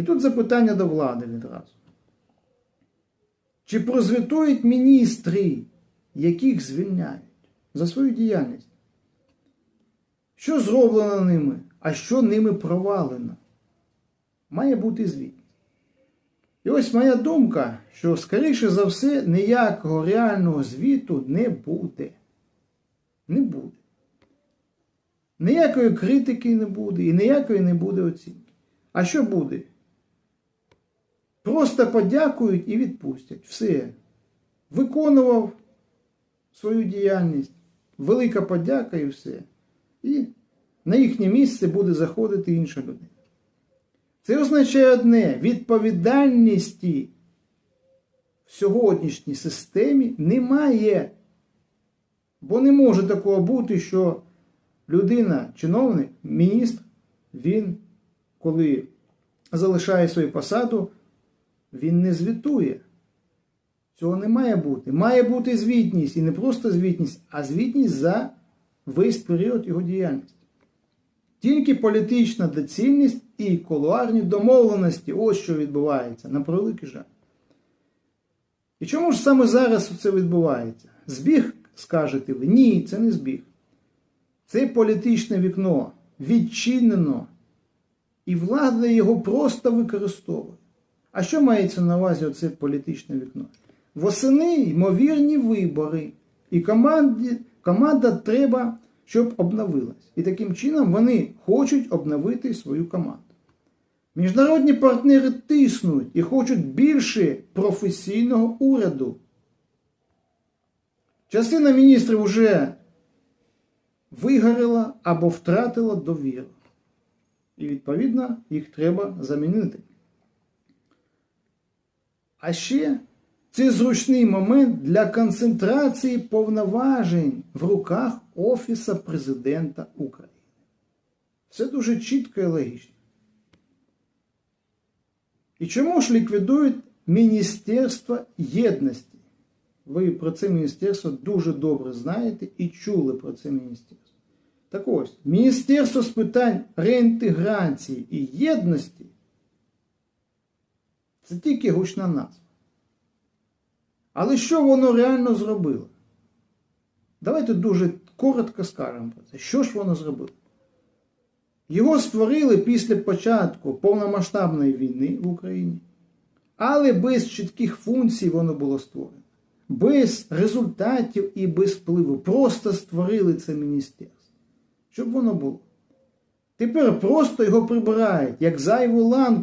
І тут запитання до влади відразу. Чи прозвітують міністри, яких звільняють за свою діяльність? Що зроблено ними, а що ними провалено? Має бути звіт. І ось моя думка, що, скоріше за все, ніякого реального звіту не буде. Не буде. Ніякої критики не буде і ніякої не буде оцінки. А що буде? Просто подякують і відпустять. Все. Виконував свою діяльність. Велика подяка і все. І на їхнє місце буде заходити інша людина. Це означає одне: відповідальності в сьогоднішній системі немає. Бо не може такого бути, що людина, чиновник, міністр, він, коли залишає свою посаду, він не звітує. Цього не має бути. Має бути звітність. І не просто звітність, а звітність за весь період його діяльності. Тільки політична доцільність і кулуарні домовленості ось що відбувається на превеликий жаль. І чому ж саме зараз це відбувається? Збіг, скажете ви? Ні, це не збіг. Це політичне вікно відчинено, і влада його просто використовує. А що мається на увазі оце політичне вікно? Восени ймовірні вибори, і команді, команда треба, щоб обновилась. І таким чином вони хочуть обновити свою команду. Міжнародні партнери тиснуть і хочуть більше професійного уряду. Частина міністрів вже вигоріла або втратила довіру. І, відповідно, їх треба замінити. А ще це зручний момент для концентрації повноважень в руках Офіса президента України. Це дуже чітко і логічно. І чому ж ліквідують Міністерство єдності? Ви про це міністерство дуже добре знаєте і чули про це міністерство. Так ось, Міністерство з питань реінтеграції і єдності це тільки гучна назва. Але що воно реально зробило? Давайте дуже коротко скажемо про це. Що ж воно зробило? Його створили після початку повномасштабної війни в Україні, але без чітких функцій воно було створено. Без результатів і без впливу. Просто створили це міністерство. Щоб воно було. Тепер просто його прибирають як зайву ланку.